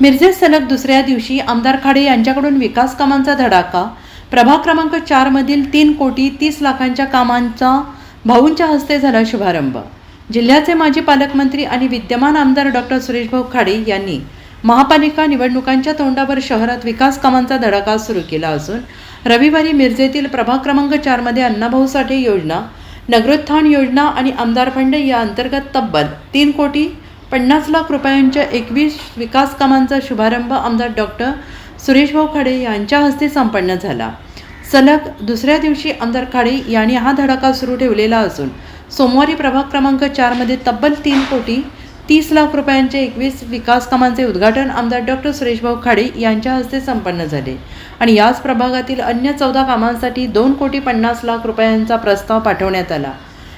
मिरजेत सलग दुसऱ्या दिवशी आमदार खाडे यांच्याकडून विकास कामांचा धडाका. प्रभाग क्रमांक चारमधील तीन कोटी तीस लाखांच्या कामांचा भाऊंच्या हस्ते झाला शुभारंभ. जिल्ह्याचे माजी पालकमंत्री आणि विद्यमान आमदार डॉक्टर सुरेशभाऊ खाडे यांनी महापालिका निवडणुकांच्या तोंडावर शहरात विकास कामांचा धडाका सुरू केला असून रविवारी मिरजेतील प्रभाग क्रमांक चारमध्ये अण्णाभाऊ साठे योजना नगरोत्थान योजना आणि आमदार फंड या अंतर्गत तब्बल तीन कोटी पन्नास लाख रुपयांच्या एकवीस विकास कामांचा शुभारंभ आमदार डॉक्टर सुरेशभाऊ खाडे यांच्या हस्ते संपन्न झाला. सलग दुसऱ्या दिवशी आमदार खाडे यांनी हा धडाका सुरू ठेवलेला असून सोमवारी प्रभाग क्रमांक चारमध्ये तब्बल तीन कोटी तीस लाख रुपयांचे एकवीस विकास कामांचे उद्घाटन आमदार डॉक्टर सुरेशभाऊ खाडे यांच्या हस्ते संपन्न झाले. आणि याच प्रभागातील अन्य चौदा कामांसाठी दोन कोटी पन्नास लाख रुपयांचा प्रस्ताव पाठवण्यात आला.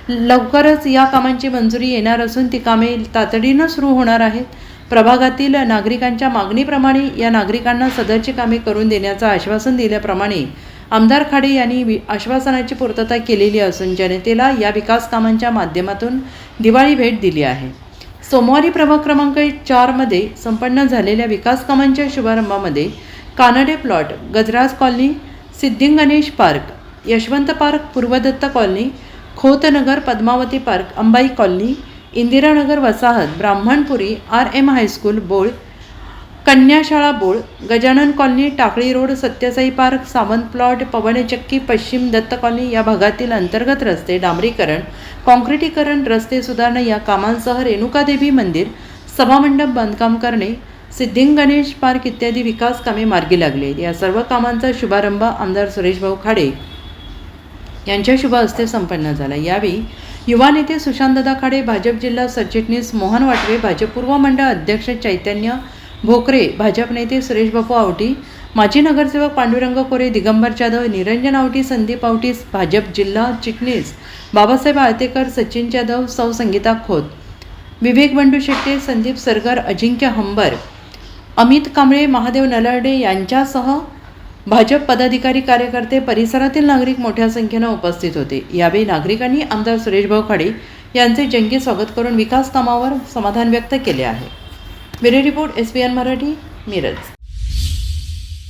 लवकरच या कामांची मंजुरी येणार असून ती कामे तातडीनं सुरू होणार आहेत. प्रभागातील नागरिकांच्या मागणीप्रमाणे या नागरिकांना सदरची कामे करून देण्याचं आश्वासन दिल्याप्रमाणे आमदार खाडे यांनी वि- आश्वासनाची पूर्तता केलेली असून जनतेला या विकास कामांच्या माध्यमातून दिवाळी भेट दिली आहे. सोमवारी प्रभाग क्रमांक चारमध्ये संपन्न झालेल्या विकास कामांच्या शुभारंभामध्ये Kanade plot Gajraj colony Siddhiganesh park Yashwant park Purvadatta colony Khotnagar Padmavati park Ambai colony Indiranagar वसाहत Brahmanpuri R M high school बोळ कन्याशाळा बोळ Gajanan colony Takali road Satyasai park Sawant plot पवनचक्की पश्चिम दत्त कॉलनी या भागातील अंतर्गत रस्ते डांबरीकरण काँक्रिटीकरण रस्ते सुधारणा या कामांसह रेणुकादेवी मंदिर सभामंडप बांधकाम करणे सिद्धिंग गणेश पार्क इत्यादी विकास कामे मार्गी लागले. या सर्व कामांचा शुभारंभ आमदार सुरेशभाऊ खाडे यांच्या शुभ हस्ते संपन्न झाला. यावेळी युवा नेते सुशांतदा खाडे भाजप जिल्हा सरचिटणीस मोहन वाटवे भाजप पूर्व मंडळ अध्यक्ष चैतन्य भोकरे भाजप नेते सुरेश बापू आवटी माजी नगरसेवक पांडुरंग कोरे दिगंबर जाधव निरंजन आवटी संदीप आवटी भाजप जिल्हा चिटणीस बाबासाहेब आळतेकर सचिन जाधव सौ संगीता खोत विवेक बंडू शेट्टे संदीप सरगर अजिंक्य हंबर अमित कांबळे महादेव नलाडे यांच्यासह भाजप पदाधिकारी कार्यकर्ते परिसरातील नागरिक मोठ्या संख्येनं उपस्थित होते. यावेळी नागरिकांनी आमदार सुरेश भाऊ खाडे यांचे जंगी स्वागत करून विकास कामावर समाधान व्यक्त केले आहे. Bureau report S P N Marathi Miraj.